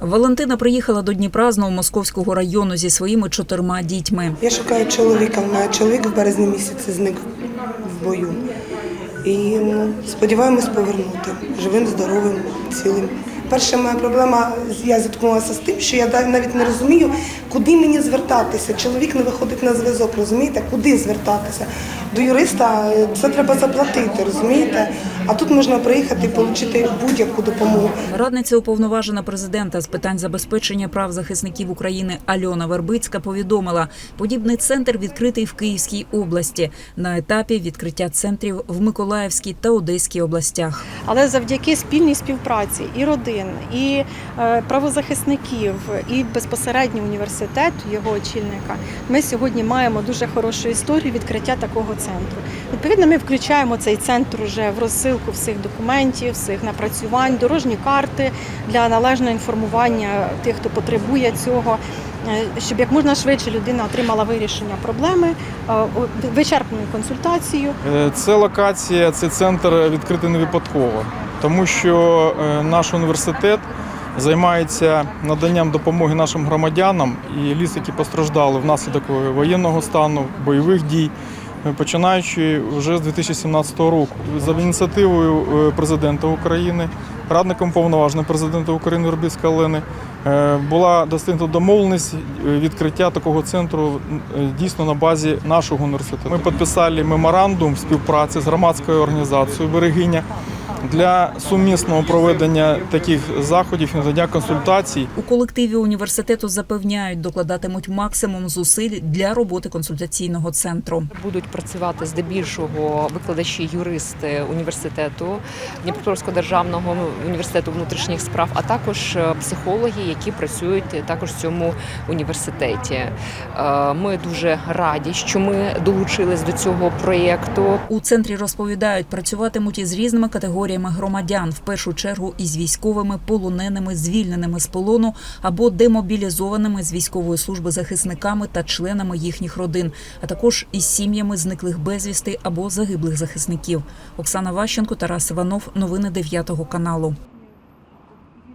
Валентина приїхала до Дніпра з Новомосковського району зі своїми чотирма дітьми. Я шукаю чоловіка. В мене чоловік в березні місяці зник в бою. І ну, сподіваємось повернути живим, здоровим, цілим. Перша моя проблема, я зіткнулася з тим, що я навіть не розумію, куди мені звертатися. Чоловік не виходить на зв'язок, розумієте? Куди звертатися? До юриста е, це треба заплатити, розумієте? А тут можна приїхати і отримати будь-яку допомогу. Радниця уповноважена президента з питань забезпечення прав захисників України Альона Вербицька повідомила, подібний центр відкритий в Київській області на етапі відкриття центрів в Миколаївській та Одеській областях. Але завдяки спільній співпраці і родин, і е, правозахисників, і безпосередньо університету, його очільника, ми сьогодні маємо дуже хорошу історію відкриття такого центру. Відповідно, ми включаємо цей центр уже в розсилку всіх документів, всіх напрацювань, дорожні карти для належного інформування тих, хто потребує цього. е, Щоб як можна швидше людина отримала вирішення проблеми, е, вичерпну консультацію, Це локація, цей центр відкритий не випадково, тому що е, наш університет займається наданням допомоги нашим громадянам і ліс, які постраждали внаслідок воєнного стану, бойових дій. е, Починаючи вже з 2017 року, за ініціативою е, президента України, радником повноважним президента України Вербицької Олени, була достигнута домовленість відкриття такого центру дійсно на базі нашого університету. Ми підписали меморандум співпраці з громадською організацією Берегиня для сумісного проведення таких заходів і надання консультацій У колективі університету запевняють, докладатимуть максимум зусиль для роботи консультаційного центру. Будуть працювати здебільшого викладачі юристи університету Дніпропетровського державного університету внутрішніх справ, а також е, психологи, які працюють також в цьому університеті. Е, Ми дуже раді, що ми долучились до цього проєкту. У центрі розповідають, працюватимуть із різними категоріями громадян, в першу чергу із військовими, полоненими, звільненими з полону або демобілізованими з військової служби захисниками та членами їхніх родин, а також із сім'ями зниклих безвісти або загиблих захисників. Оксана Ващенко, Тарас Іванов. Новини 9 каналу.